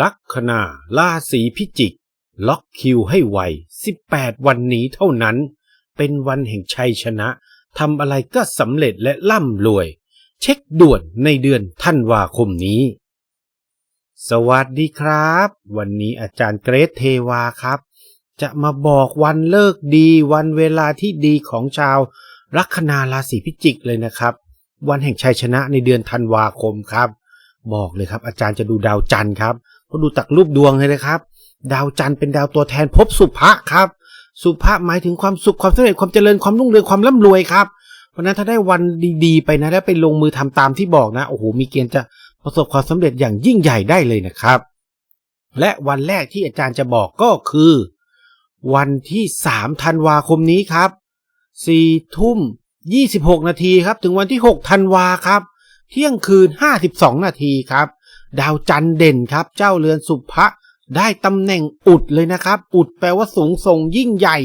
ลัคนาราศีพิจิก ล็อกคิวให้ไว 18 วันนี้เท่านั้น เป็นวันแห่งชัยชนะทำอะไรก็สำเร็จและร่ำรวย เช็คด่วนในเดือนธันวาคมนี้ สวัสดีครับ วันนี้อาจารย์เกรทเทวาครับ จะมาบอกวันเลิกดีวันเวลาที่ดีของชาวลัคนาราศีพิจิกเลยนะครับ วันแห่งชัยชนะในเดือนธันวาคมครับ บอกเลยครับ อาจารย์จะดูดาวจันทร์ครับ ก็ดูตักรูปดวงเลยนะครับ ดาวจันทร์เป็นดาวตัวแทนภพสุภะครับ สุภะหมายถึงความสุขความสำเร็จความเจริญความรุ่งเรืองความร่ำรวยครับ เพราะนั้นถ้าได้วันดีๆ ไปนะแล้วไปลงมือทำตามที่บอกนะโอ้โหมีเกณฑ์จะประสบความสำเร็จอย่างยิ่งใหญ่ได้เลยนะครับ และวันแรกที่อาจารย์จะบอกก็คือ วันที่3ธันวาคมนี้ครับ4ทุ่ม26 นาทีครับ ถึงวันที่ 6 ธันวาครับ เที่ยงคืน 52 นาทีครับ ดาวจันเด่นครับ เจ้าเรือนสุภะได้ตำแหน่งอุดเลยนะครับ อุดแปลว่าสูงส่งยิ่งใหญ่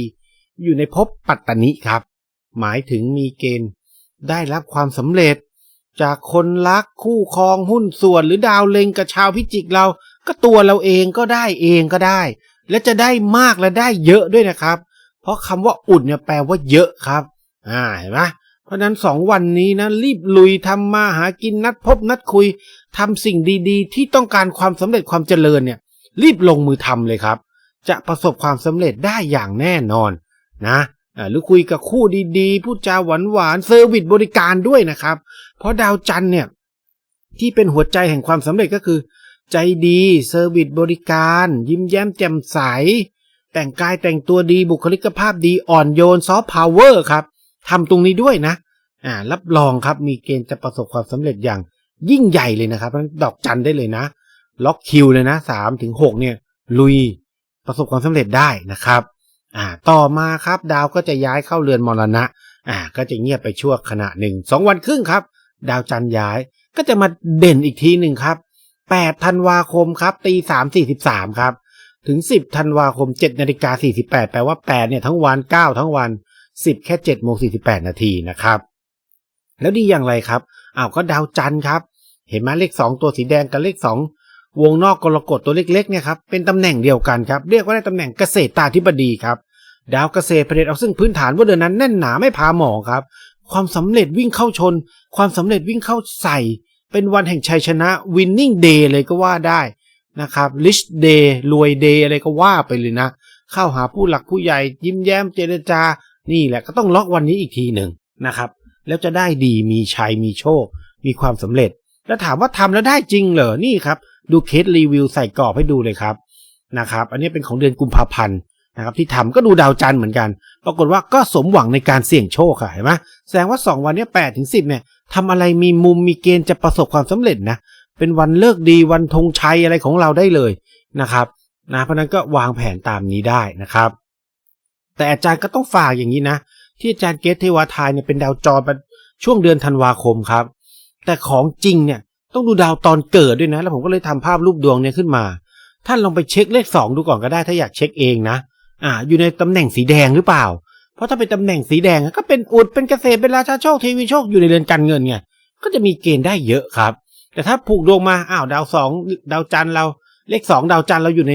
อยู่ในภพปัตตนิครับ หมายถึงมีเกณฑ์ ได้รับความสำเร็จ จากคนรักคู่ครองหุ้นส่วนหรือดาวเล็งกับชาวพิจิกเรา ก็ตัวเราเองก็ได้เองก็ได้ และจะได้มากและได้เยอะด้วยนะครับ เพราะคำว่าอุดเนี่ยแปลว่าเยอะครับ อ่าเห็นไหมเพราะนั้นสองวันนี้นะรีบลุยทำมาหากินนัดพบนัดคุย ทำสิ่งดีๆ ที่ต้องการความสำเร็จความเจริญเนี่ย รีบลงมือทำเลยครับ จะประสบความสำเร็จได้อย่างแน่นอนนะหรือคุยกับคู่ดีๆ พูดจาหวานๆเซอร์วิสบริการด้วยนะครับ เพราะดาวจันเนี่ย ที่เป็นหัวใจแห่งความสำเร็จก็คือ ใจดีเซอร์วิสบริการ ยิ้มแย้มแจ่มใส แต่งกายแต่งตัวดีบุคลิกภาพดีอ่อนโยนซอฟต์พาวเวอร์ครับทำตรงนี้ด้วยนะอ่ารับรองครับมีเกณฑ์จะประสบความสำเร็จอย่าง ยิ่งใหญ่เลยนะครับดอกจันได้เลยนะ ล็อกคิวเลยนะสามถึงหกเนี่ยลุยประสบความสำเร็จได้นะครับอ่าต่อมาครับดาวก็จะย้ายเข้าเรือนมรณะอ่าก็จะเงียบไปชั่วขณะหนึ่งสองวันครึ่งครับ ดาวจันย้ายก็จะมาเด่นอีกทีหนึ่งครับแปดธันวาคมครับตีสามสี่สิบสามครับถึงสิบธันวาคมเจ็ดนาฬิกาสี่สิบแปดแปลว่าแปดเนี่ย ทั้งวันเก้าทั้งวันสิบแค่เจ็ดโมงสี่สิบแปดนาทีนะครับ แล้วดีอย่างไรครับอ้าวก็ดาวจันทร์ครับ เห็นไหมเลขสองตัวสีแดงกับเลขสองวงนอกกรกฎตัวเล็กๆเนี่ยครับเป็นตำแหน่งเดียวกันครับเรียกว่าได้ตำแหน่งเกษตรตาธิบดีครับ ดาวเกษตรประเด็นเอาซึ่งพื้นฐานว่าเดือนนั้นแน่นหนาไม่พาหมอครับ ความสำเร็จวิ่งเข้าชน ความสำเร็จวิ่งเข้าใส่ เป็นวันแห่งชัยชนะ winning day เลยก็ว่าได้นะครับ rich day รวย day อะไรก็ว่าไปเลยนะ เข้าหาผู้หลักผู้ใหญ่ยิ้มแย้มเจรจา นี่แหละก็ต้องล็อกวันนี้อีกทีหนึ่งนะครับ แล้วจะได้ดีมีชัยมีโชค มีความสำเร็จ แล้วถามว่าทำแล้วได้จริงเหรอนี่ครับ ดูเคสรีวิวใส่กรอบให้ดูเลยครับนะครับ อันนี้เป็นของเดือนกุมภาพันธ์นะครับ ที่ทำก็ดูดาวจันทร์เหมือนกัน ปรากฏว่าก็สมหวังในการเสี่ยงโชคค่ะเห็นไหมแสดงว่า 2 วันนี้แปดถึงสิเนี่ยทำอะไรมีมุมมีเกณฑ์จะประสบความสำเร็จนะเป็นวันเลิกดีวันธงชัยอะไรของเราได้เลยนะครับนะเพราะนั้นก็วางแผนตามนี้ได้นะครับ แต่อาจารย์ก็ต้องฝากอย่างนี้นะ ที่อาจารย์เกตเทวาทายเนี่ยเป็นดาวจรช่วงเดือนธันวาคมครับ แต่ของจริงเนี่ยต้องดูดาวตอนเกิดด้วยนะ แล้วผมก็เลยทำภาพรูปดวงเนี่ยขึ้นมา ท่านลองไปเช็คเลขสองดูก่อนก็ได้ถ้าอยากเช็คเองนะ อ่า อยู่ในตำแหน่งสีแดงหรือเปล่า เพราะถ้าเป็นตำแหน่งสีแดงก็เป็นอุดเป็นเกษตรเป็นราชาโชคเทวีโชคอยู่ในเรือนการเงินไงก็จะมีเกณฑ์ได้เยอะครับ แต่ถ้าผูกดวงมาอ้าวดาวสองดาวจันทร์เราเลขสองดาวจันทร์เราอยู่ใน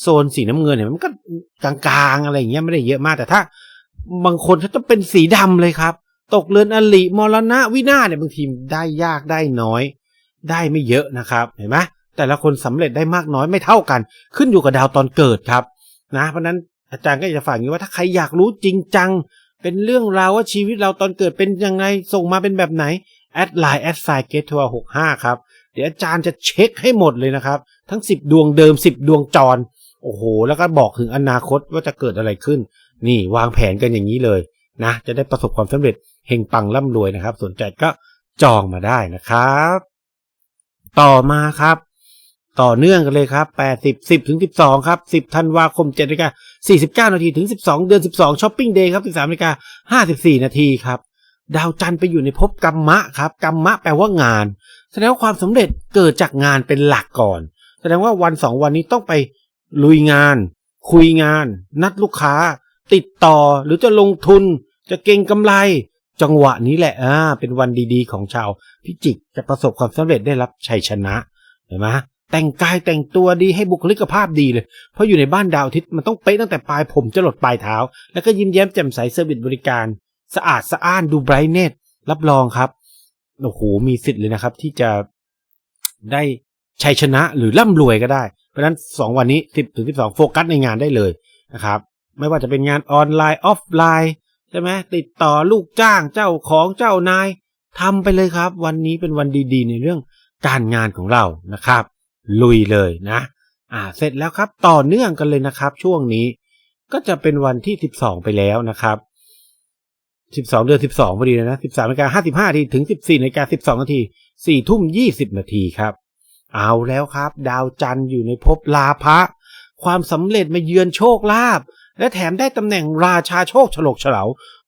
โซนสีน้ำเงินเนี่ยมันก็กลางๆอะไรอย่างเงี้ยไม่ได้เยอะมากแต่ถ้า บางคนเขาจะเป็นสีดำเลยครับ ตกเรือนอลิมรณะวินาศเนี่ยบางทีได้ยากได้น้อย ได้ไม่เยอะนะครับเห็นไหมแต่ละคนสำเร็จได้มากน้อยไม่เท่ากัน ขึ้นอยู่กับดาวตอนเกิดครับ นะเพราะนั้นอาจารย์ก็จะฝากอย่างนี้ว่าถ้าใครอยากรู้จริงจัง เป็นเรื่องราวว่าชีวิตเราตอนเกิดเป็นยังไงส่งมาเป็นแบบไหนแอดไลน์แอดไซน์เกตทัวร์หกห้าครับ เดี๋ยวอาจารย์จะเช็คให้หมดเลยนะครับ ทั้ง10ดวงเดิม10ดวงจร โอ้โห แล้วก็บอกถึงอนาคตว่าจะเกิดอะไรขึ้น นี่วางแผนกันอย่างนี้เลย นะจะได้ประสบความสำเร็จเฮงปังร่ำรวยนะครับ สนใจก็จองมาได้นะครับ ต่อมาครับ ต่อเนื่องกันเลยครับ80 10ถึง12 ครับ 10ธันวาคม7นาฬิกา49 นาทีถึง 12 เดือน 12ช้อปปิ้งเดย์ครับ13นาฬิกา54 นาทีครับ ดาวจันทร์ไปอยู่ในภพกรรมะครับกรรมะแปลว่างาน แสดงว่าความสำเร็จเกิดจากงานเป็นหลักก่อน แสดงว่าวันสองวันนี้ต้องไปลุยงาน คุยงาน นัดลูกค้า ติดต่อหรือจะลงทุน จะเก่งกำไร จังหวะนี้แหละอ่าเป็นวันดีๆ ของชาว พิจิกจะประสบความสำเร็จได้รับชัยชนะเห็นไหมแต่งกายแต่งตัวดีให้บุคลิกภาพดีเลย เพราะอยู่ในบ้านดาวอาทิตย์มันต้องเป๊ะตั้งแต่ปลายผมจะหลดปลายเท้า แล้วก็ยิ้มแย้มแจ่มใสเซอร์วิสบริการ สะอาดสะอ้านดูไบรท์เนสรับรองครับโอ้โหมีสิทธิ์เลยนะครับ ที่จะได้ชัยชนะหรือร่ำรวยก็ได้ เพราะฉะนั้น 2 วันนี้ 10ถึง12 โฟกัสในงานได้เลยนะครับ ไม่ว่าจะเป็นงานออนไลน์ออฟไลน์ใช่ไหมติดต่อลูกจ้างเจ้าของเจ้านายทำไปเลยครับ วันนี้เป็นวันดีๆ ในเรื่องการงานของเรานะครับ ลุยเลยนะ อ่าเสร็จแล้วครับ ต่อเนื่องกันเลยนะครับ ช่วงนี้ก็จะเป็นวันที่ 12 ไปแล้วนะครับ 12 เดือน 12พอดีนะ13นาฬิกา55นาทีถึง 14นาฬิกา12นาที4ทุ่ม 20 นาทีครับ เอาแล้วครับ ดาวจันทร์อยู่ในภพลาภะความสำเร็จมาเยือนโชคลาภ และแถมได้ตำแหน่งราชาโชคฉลกเฉลา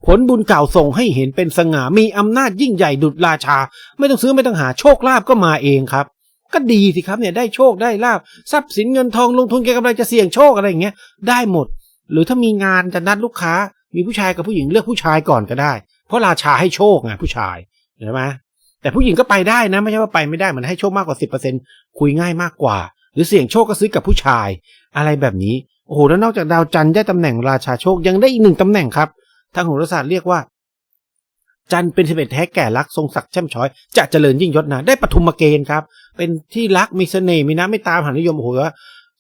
ผลบุญเก่าส่งให้เห็นเป็นสง่ามีอำนาจยิ่งใหญ่ดุจราชา ไม่ต้องซื้อไม่ต้องหาโชคลาภก็มาเองครับ ก็ดีสิครับเนี่ยได้โชคได้ลาบทรัพย์สินเงินทองลงทุนเก็งกำไรจะเสี่ยงโชคอะไรอย่างเงี้ยได้หมด หรือถ้ามีงานจะนัดลูกค้า มีผู้ชายกับผู้หญิงเลือกผู้ชายก่อนก็ได้ เพราะราชาให้โชคไงผู้ชายเห็นไหมแต่ผู้หญิงก็ไปได้นะ ไม่ใช่ว่าไปไม่ได้มันให้โชคมากกว่า 10%คุยง่ายมากกว่า หรือเสี่ยงโชคก็ซื้อกับผู้ชาย อะไรแบบนี้ โอ้โหแล้วนอกจากดาวจันทร์ได้ตำแหน่งราชาโชคยังได้อีกหนึ่งตำแหน่งครับ ทางโหราศาสตร์เรียกว่า จันทร์เป็นสิบเอ็ดแท้แก่รักทรงศักดิ์แช่มช้อย จะเจริญยิ่งยศนะได้ปฐุมเกณฑ์ครับ เป็นที่รักมีเสน่ห์มีน้ำไม่ตามหานิยมโอ้โห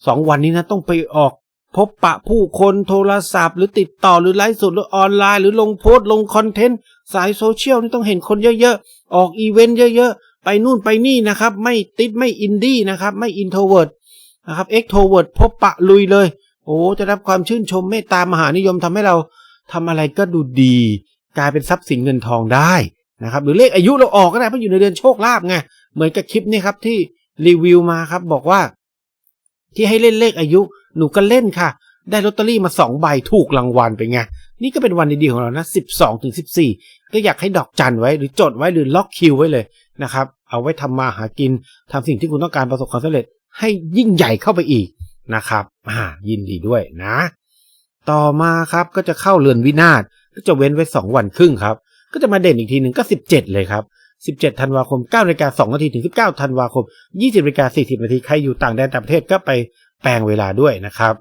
สองวันนี้นะต้องไปออกพบปะผู้คนโทรศัพท์ หรือติดต่อหรือไลฟ์สดหรือออนไลน์ หรือลงโพสต์ลงคอนเทนต์ สายโซเชียลนี่ต้องเห็นคนเยอะๆ ออกอีเวนต์เยอะๆ ไปนู่นไปนี่นะครับ ไม่ติดไม่อินดี้นะครับ ไม่อินโทรเวิร์ดนะครับเอ็กโทรเวิร์ดพบปะลุยเลย โอ้จะรับความชื่นชมเมตตามหานิยมทำให้เราทำอะไรก็ดูดี กลายเป็นทรัพย์สินเงินทองได้นะครับ หรือเลขอายุเราออกก็ได้เพราะอยู่ในเดือนโชคลาภไงเหมือนกับคลิปนี้ครับที่รีวิวมาครับบอกว่า ที่ให้เล่นเลขอายุ หนูก็เล่นค่ะ ได้ลอตเตอรี่มาสองใบถูกรางวัลไปไงนี่ก็เป็นวันดีๆของเรานะสิบสองถึงสิบสี่ก็อยากให้ดอกจันไว้หรือจดไว้หรือล็อกคิวไว้เลยนะครับ เอาไว้ทำมาหากินทำสิ่งที่คุณต้องการประสบความสำเร็จให้ยิ่งใหญ่เข้าไปอีก นะครับอ่ายินดีด้วยนะ ต่อมาครับก็จะเข้าเรือนวินาศก็จะเว้นไว้สองวันครึ่งครับ ก็จะมาเด่นอีกทีหนึ่งก็สิบเจ็ดเลยครับสิบเจ็ดธันวาคมเก้านาฬิกาสองนาทีถึงสิบเก้าธันวาคมยี่สิบนาฬิกาสี่สิบนาทีใครอยู่ต่างแดนต่างประเทศก็ไปแปลงเวลาด้วยนะครับ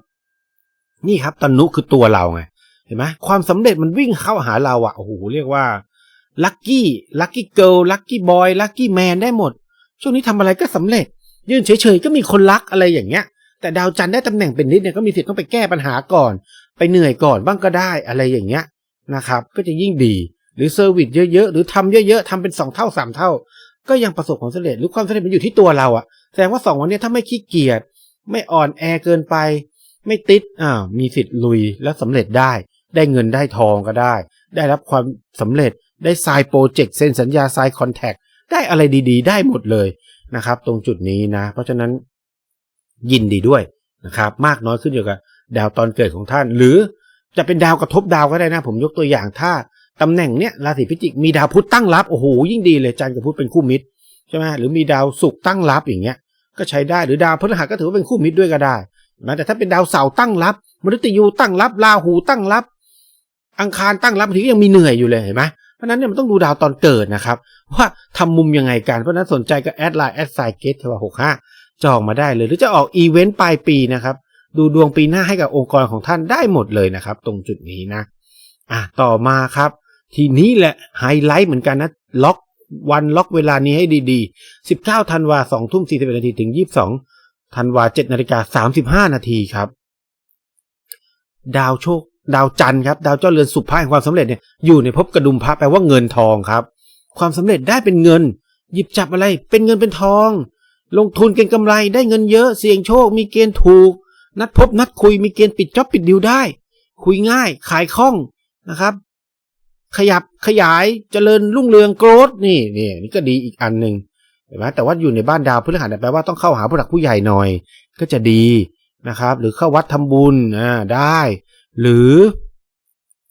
นี่ครับตนุคือตัวเราไงเห็นไหมความสำเร็จมันวิ่งเข้าหาเราอะโอ้โหเรียกว่าลัคกี้ลัคกี้เกิลลัคกี้บอยลัคกี้แมนได้หมด ช่วงนี้ทำอะไรก็สำเร็จ ยืนเฉยๆก็มีคนรักอะไรอย่างเงี้ย แต่ดาวจันทร์ได้ตำแหน่งเป็นนิดเนี่ยก็มีสิทธิ์ต้องไปแก้ปัญหาก่อน ไปเหนื่อยก่อนบ้างก็ได้อะไรอย่างเงี้ยนะครับ ก็จะยิ่งดี หรือเซอร์วิสเยอะๆ หรือทำเยอะๆทำเป็นสองเท่าสามเท่า ก็ยังประสบความสำเร็จหรือความสำเร็จมันอยู่ที่ตัวเราอะแสดงว่าสองวันนี้ถ้าไม่ขี้เกียจไม่อ่อนแอเกินไป ไม่ติดอ่ามีสิทธิ์ลุยแล้วสำเร็จได้ ได้เงินได้ทองก็ได้ ได้รับความสำเร็จได้ไซน์โปรเจกต์เซ็นสัญญาไซน์คอนแทคได้อะไรดีๆ ได้หมดเลยนะครับ ตรงจุดนี้นะ เพราะฉะนั้น ยินดีด้วยนะครับ มากน้อยขึ้นอยู่กับดาวตอนเกิดของท่าน หรือจะเป็นดาวกระทบดาวก็ได้นะ ผมยกตัวอย่างถ้าตำแหน่งเนี้ยราศีพิจิกมีดาวพุธตั้งรับโอ้โหยิ่งดีเลยจันทร์กับพุธเป็นคู่มิตรใช่ไหมหรือมีดาวศุกร์ตั้งรับอย่างเงี้ย ก็ใช้ได้หรือดาวพฤหัสก็ถือว่าเป็นคู่มิตรด้วยก็ได้นะแต่ถ้าเป็นดาวเสาร์ตั้งรับมฤตยูตั้งรับราหูตั้งรับ อังคารตั้งรับบางทียังมีเหนื่อยอยู่เลยเห็นไหมเพราะนั้นเนี่ยมันต้องดูดาวตอนเกิดนะครับ ว่าทำมุมยังไงกันเพราะฉะนั้นสนใจก็แอดไลน์แอดไซเกตเทวหกห้า จองมาได้เลย หรือจะออกอีเวนต์ปลายปีนะครับ ดูดวงปีหน้าให้กับองค์กรของท่านได้หมดเลยนะครับ ตรงจุดนี้นะอะต่อมาครับ ทีนี้แหละไฮไลท์เหมือนกันนะล็อกวันล็อกเวลานี้ให้ดีๆ 19ธันวา2ทุ่ม41นาทีถึง 22ธันวา7นาฬิกา35นาทีครับ ดาวโชค ดาวจันทร์ครับ ดาวเจ้าเรือนสุภาแห่งความสำเร็จเนี่ยอยู่ในภพกระดุมพระแปลว่าเงินทองครับ ความสำเร็จได้เป็นเงิน หยิบจับอะไรเป็นเงินเป็นทอง ลงทุนเก็งกำไรได้เงินเยอะเสี่ยงโชค มีเกณฑ์ถูก นัดพบนัดคุยมีเกณฑ์ปิดจ็อบปิดดิวได้ คุยง่ายขายคล่องนะครับ ขยับขยายเจริญรุ่งเรืองโกรธนี่นี่นี่ก็ดีอีกอันหนึ่งเห็นไหมแต่ว่าอยู่ในบ้านดาวพฤหัสเนี่ยแปลว่าต้องเข้าหาผู้หลักผู้ใหญ่หน่อย ก็จะดีนะครับ หรือเข้าวัดทำบุญอ่าได้ หรือ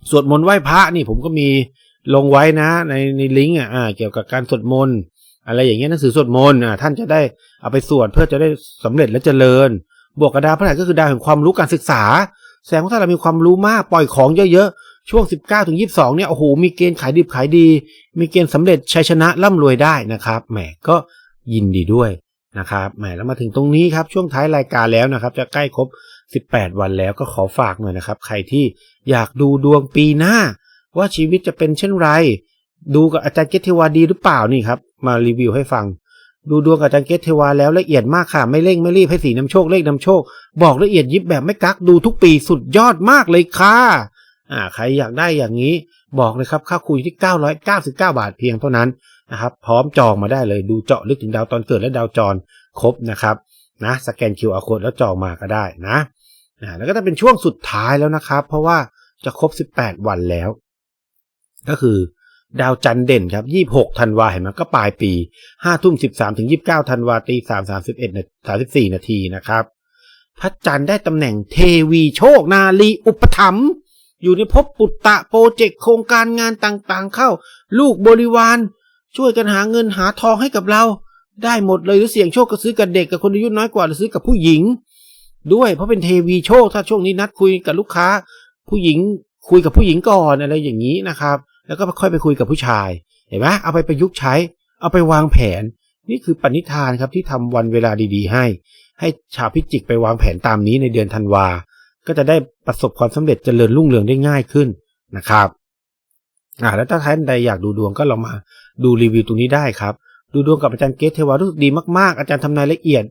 สวดมนต์ไหว้พระนี่ผมก็มีลงไว้นะ ในในลิงก์อะอ่าเกี่ยวกับการสวดมนต์ อะไรอย่างเงี้ยหนังสือสวดมนต์อ่าท่านจะได้เอาไปสวดเพื่อจะได้สำเร็จและเจริญ บวกกับดาวพฤหัสก็คือดาวแห่งความรู้การศึกษา แสดงว่าถ้าเรามีความรู้มากปล่อยของเยอะๆ ช่วง 19ถึง22 เนี่ยโอ้โหมีเกณฑ์ขายดิบขายดี มีเกณฑ์สำเร็จชัยชนะร่ำรวยได้นะครับแหมก็ยินดีด้วยนะครับแหมแล้วมาถึงตรงนี้ครับช่วงท้ายรายการแล้วนะครับ จะใกล้ครบ 18 วันแล้วก็ขอฝากหน่อยนะครับ ใครที่อยากดูดวงปีหน้า ว่าชีวิตจะเป็นเช่นไร ดูกับอาจารย์เกตเทวาดีหรือเปล่านี่ครับ มารีวิวให้ฟัง ดูดวงกับอาจารย์เกตเทวาแล้วละเอียดมากค่ะ ไม่เร่งไม่รีบให้สีนำโชคเลขนำโชค บอกละเอียดยิบแบบไม่กักดูทุกปีสุดยอดมากเลยค่ะอ่าใครอยากได้อย่างนี้บอกเลยครับค่าคุยที่ 999 บาทเพียงเท่านั้นนะครับพร้อมจองมาได้เลยดูเจาะลึกถึงดาวตอนเกิดและดาวจรครบนะครับนะสแกน QR code แล้วจองมาก็ได้นะอ่าแล้วก็จะเป็นช่วงสุดท้ายแล้วนะครับ เพราะว่าจะครบ 18 วันแล้ว ก็คือ ดาวจันเด่นครับ26ธันวาเห็นไหมก็ปลายปี5ทุ่ม13ถึง29ธันวาตี3 31นา34นาทีนะครับพระจันทร์ได้ตำแหน่งเทวีโชคนาลีอุปถัมภ์อยู่ในภพปุตตะโปรเจกต์โครงการงานต่างๆ เข้า ลูกบริวาร ช่วยกันหาเงินหาทองให้กับเรา ได้หมดเลยหรือเสี่ยงโชคก็ซื้อกับเด็กกับคนอายุน้อยกว่าหรือซื้อกับผู้หญิง ด้วยเพราะเป็นเทวีโชคถ้าช่วงนี้นัดคุยกับลูกค้า ผู้หญิงคุยกับผู้หญิงก่อนอะไรอย่างนี้นะครับ แล้วก็ค่อยไปคุยกับผู้ชาย เห็นไหมเอาไปประยุกต์ใช้ เอาไปวางแผน นี่คือปณิธานครับที่ทำวันเวลาดีๆ ให้ ให้ชาวพิจิกไปวางแผนตามนี้ในเดือนธันวา ก็จะได้ประสบความสำเร็จเจริญรุ่งเรืองได้ง่ายขึ้นนะครับอ่าแล้วถ้าท่านใดอยากดูดวงก็ลองมาดูรีวิวตรงนี้ได้ครับ ดูดวงกับอาจารย์เกตเทวารู้สึกดีมากๆ อาจารย์ทำนายละเอียด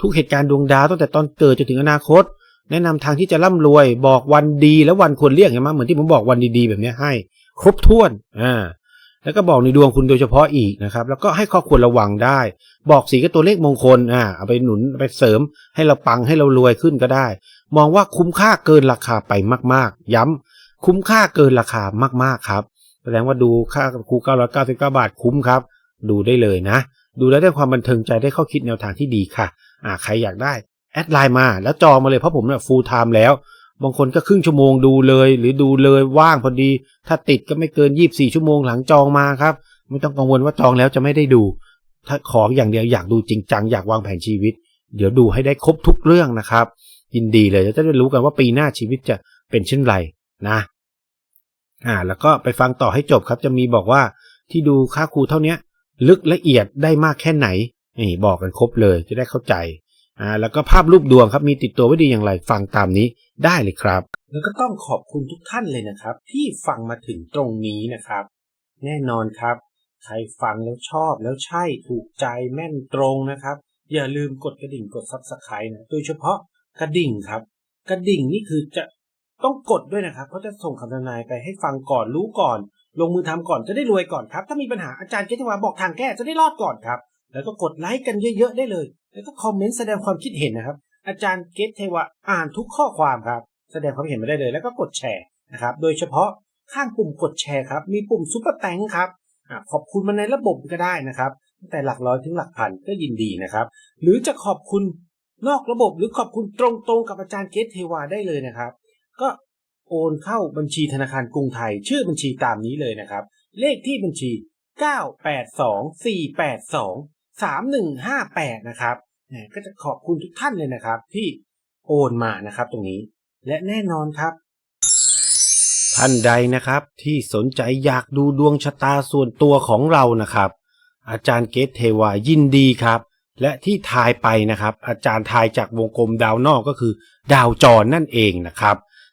ทุกเหตุการณ์ดวงดาวตั้งแต่ตอนเกิดจนถึงอนาคต แนะนำทางที่จะร่ำรวย บอกวันดีและวันควรเรียกเห็นไหมเหมือนที่ผมบอกวันดีๆ แบบนี้ให้ ครบถ้วนอ่าแล้วก็บอกในดวงคุณโดยเฉพาะอีกนะครับ แล้วก็ให้ข้อควรระวังได้ บอกสีกับตัวเลขมงคลอ่าเอาไปหนุนไปเสริม ให้เราปังให้เรารวยขึ้นก็ได้ มองว่าคุ้มค่าเกินราคาไปมาก ๆ ย้ำคุ้มค่าเกินราคามากๆครับแสดงว่าดูค่ากับครู999 บาทคุ้มครับ ดูได้เลยนะ ดูแล้วได้ความบันเทิงใจได้ข้อคิดแนวทางที่ดีค่ะอ่าใครอยากได้ แอดไลน์มาแล้วจองมาเลยเพราะผมเนี่ยฟูลไทม์แล้ว บางคนก็ครึ่งชั่วโมงดูเลย หรือดูเลยว่างพอดี ถ้าติดก็ไม่เกิน 24 ชั่วโมงหลังจองมาครับ ไม่ต้องกังวลว่าจองแล้วจะไม่ได้ดู ถ้าของอย่างเดียวอยากดูจริงจังอยากวางแผนชีวิต เดี๋ยวดูให้ได้ครบทุกเรื่องนะครับ ยินดีเลยจะได้รู้กันว่าปีหน้าชีวิตจะเป็นเช่นไรนะอ่าแล้วก็ไปฟังต่อให้จบครับ จะมีบอกว่าที่ดูค่าครูเท่าเนี้ยลึกละเอียดได้มากแค่ไหนนี่บอกกันครบเลยจะได้เข้าใจ อ่าแล้วก็ภาพรูปดวงครับมีติดตัวไว้ดีอย่างไรฟังตามนี้ได้เลยครับ แล้วก็ต้องขอบคุณทุกท่านเลยนะครับ ที่ฟังมาถึงตรงนี้นะครับ แน่นอนครับ ใครฟังแล้วชอบแล้วใช่ถูกใจแม่นตรงนะครับ อย่าลืมกดกระดิ่งกดซับสไครต์นะโดยเฉพาะกระดิ่งครับ กระดิ่งนี่คือจะต้องกดด้วยนะครับเพราะจะส่งคำทำนายไปให้ฟังก่อนรู้ก่อน ลงมือทำก่อนจะได้รวยก่อนครับ ถ้ามีปัญหาอาจารย์เกตวาบอกทางแก้จะได้รอดก่อนครับ แล้วก็กดไลค์กันเยอะๆได้เลย แล้วก็คอมเมนต์แสดงความคิดเห็นนะครับ อาจารย์เกตเทวะอ่านทุกข้อความครับ แสดงความเห็นมาได้เลย แล้วก็กดแชร์นะครับ โดยเฉพาะข้างปุ่มกดแชร์ครับ มีปุ่มซุปเปอร์แตงครับอขอบคุณมาในระบบก็ได้นะครับตั้งแต่หลักร้อยถึงหลักพันก็ยินดีนะครับ หรือจะขอบคุณนอกระบบหรือขอบคุณตรงๆ กับอาจารย์เกตเทวาได้เลยนะครับ ก็โอนเข้าบัญชีธนาคารกรุงไทย ชื่อบัญชีตามนี้เลยนะครับ เลขที่บัญชี 3158 นะครับก็จะขอบคุณทุกท่านเลยนะครับ ที่โอนมานะครับตรงนี้ และแน่นอนครับ ท่านใดนะครับ ที่สนใจอยากดูดวงชะตาส่วนตัวของเรานะครับ อาจารย์เกตเทวายินดีครับ และที่ทายไปนะครับ อาจารย์ทายจากวงกลมดาวนอกก็คือ ดาวจรนั่นเองนะครับ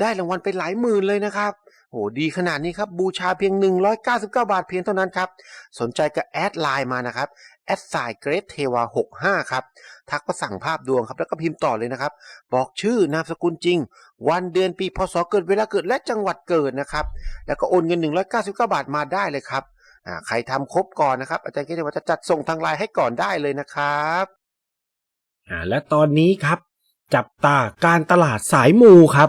ได้รางวัลไปหลายหมื่นเลยนะครับโอ้ดีขนาดนี้ครับ บูชาเพียง 199 บาทเพียงเท่านั้นครับ สนใจก็แอดไลน์มานะครับแอดไซน์เกรดเทวา65 ครับ ทักมาสั่งภาพดวงครับ แล้วก็พิมพ์ต่อเลยนะครับ บอกชื่อนามสกุลจริง วันเดือนปีพศเกิดเวลาเกิดและจังหวัดเกิดนะครับ แล้วก็โอนเงิน 199 บาทมาได้เลยครับใครทำครบก่อนนะครับ อาจารย์เกรดเทวาจะจัดส่งทางไลน์ให้ก่อนได้เลยนะครับและตอนนี้ครับ จับตาการตลาดสายมูครับ